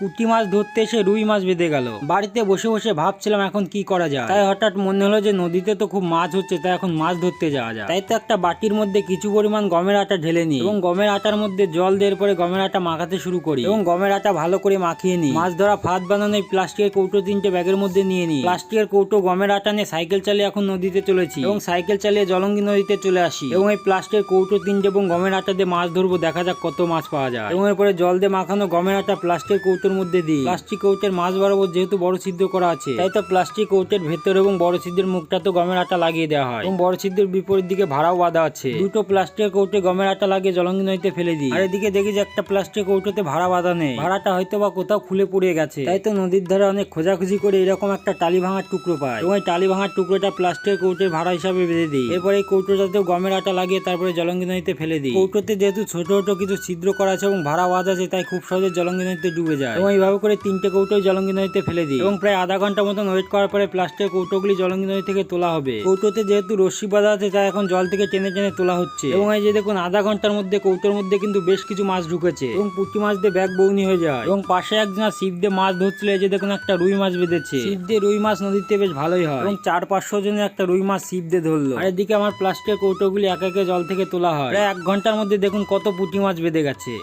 পুঁটি মাছ ধরতে এসে রুই মাছ বেঁধে গেল। বাড়িতে বসে বসে ভাবছিলাম এখন কি করা যায়। তাই হঠাৎ মনে হলো যে নদীতে তো খুব মাছ হচ্ছে, তাই এখন মাছ ধরতে যাওয়া যায় তাই তো একটা বাটির মধ্যে কিছু পরিমাণ গমের আটা ঢেলে নিই এবং গমের আটার মধ্যে জল দেওয়ার পরে গমের আটা মাখাতে শুরু করি এবং গমের আটা ভালো করে মাখিয়ে নিই। মাছ ধরা ফাঁদ বানানো প্লাস্টিকের কৌটো তিনটে ব্যাগের মধ্যে নিয়ে নিই। প্লাস্টিকের কৌটো, গমের আটা নিয়ে সাইকেল চালিয়ে এখন নদীতে চলেছি এবং সাইকেল চালিয়ে জলঙ্গি নদীতে চলে আসি এবং এই প্লাস্টিকের কৌটো, তিনটে এবং গমের আটা দিয়ে মাছ ধরবো, দেখা যাক কত মাছ পাওয়া যায়। এবং এরপরে জল দিয়ে মাখানো গমের আটা প্লাস্টিক কৌটোর মধ্যে দিই প্লাস্টিক কৌটের মাছ বরাবর যেহেতু বড় সিদ্ধ করা আছে, তাই তো প্লাস্টিক কৌটের ভেতর এবং বড় সিদ্ধের মুখটা তো গমের আটা লাগিয়ে দেওয়া হয়। এবং বড় সিদ্ধের বিপরীত দিকে ভাড়াও বাঁধা আছে। দুটো প্লাস্টিক কৌটে গমের আটা লাগিয়ে জলঙ্গি নদীতে ফেলে দিই। আর এদিকে দেখি যে একটা প্লাস্টিক কৌটোতে ভাড়া বাঁধা নেই। ভাড়াটা হয়তো বা কোথাও খুলে পড়ে গেছে। তাই তো নদীর ধারে অনেক খোঁজাখুঁজি করে এরকম একটা টালি ভাঙার টুকরো পায় এবং টালি ভাঙার টুকরোটা প্লাস্টিক কৌটের ভাড়া হিসাবে বেঁধে দিই। এরপর এই কৌটোটাতেও গমের আটা লাগিয়ে তারপরে জলঙ্গি নদীতে ফেলে দিই। কৌটোতে যেহেতু ছোট ছোট কিছু ছিদ্র করা আছে এবং ভাড়া বাঁধা আছে, তাই খুব সহজে জলঙ্গি নদীতে ডুবে যায়। এবং এইভাবে করে তিনটে কৌটোই জলঙ্গি নদীতে ফেলে দিই। এবং প্রায় আধা ঘণ্টা মতন ওয়েট করার পরে প্লাস্টিক কৌটোগুলি জলঙ্গি নদী থেকে তোলা হবে। কৌটোতে যেহেতু রশ্মি বাঁধা আছে তাই এখন জল থেকে টেনে টেনে তোলা হচ্ছে। এবং এই যে দেখুন আধা ঘণ্টার মধ্যে কৌটোর মধ্যে কিন্তু বেশ কিছু মাছ ঢুকেছে। এবং পুঁটি মাছ দিয়ে ব্যাগ বৌনি হয়ে যায়। এবং পাশে একজন শিব দিয়ে মাছ ধরছিল এই যে দেখুন একটা রুই মাছ বেঁধেছে। শিব দিয়ে রুই মাছ নদীতে বেশ ভালোই হয়। এবং চার পাঁচশো জনের একটা রুই মাছ শিব দিয়ে ধরলো। আর এদিকে আমার প্লাস্টিকের কৌটোগুলি একে একে জল থেকে তোলা হয়। প্রায় এক ঘণ্টার মধ্যে দেখুন কত পুঁটি মাছ বেঁধে গেছে।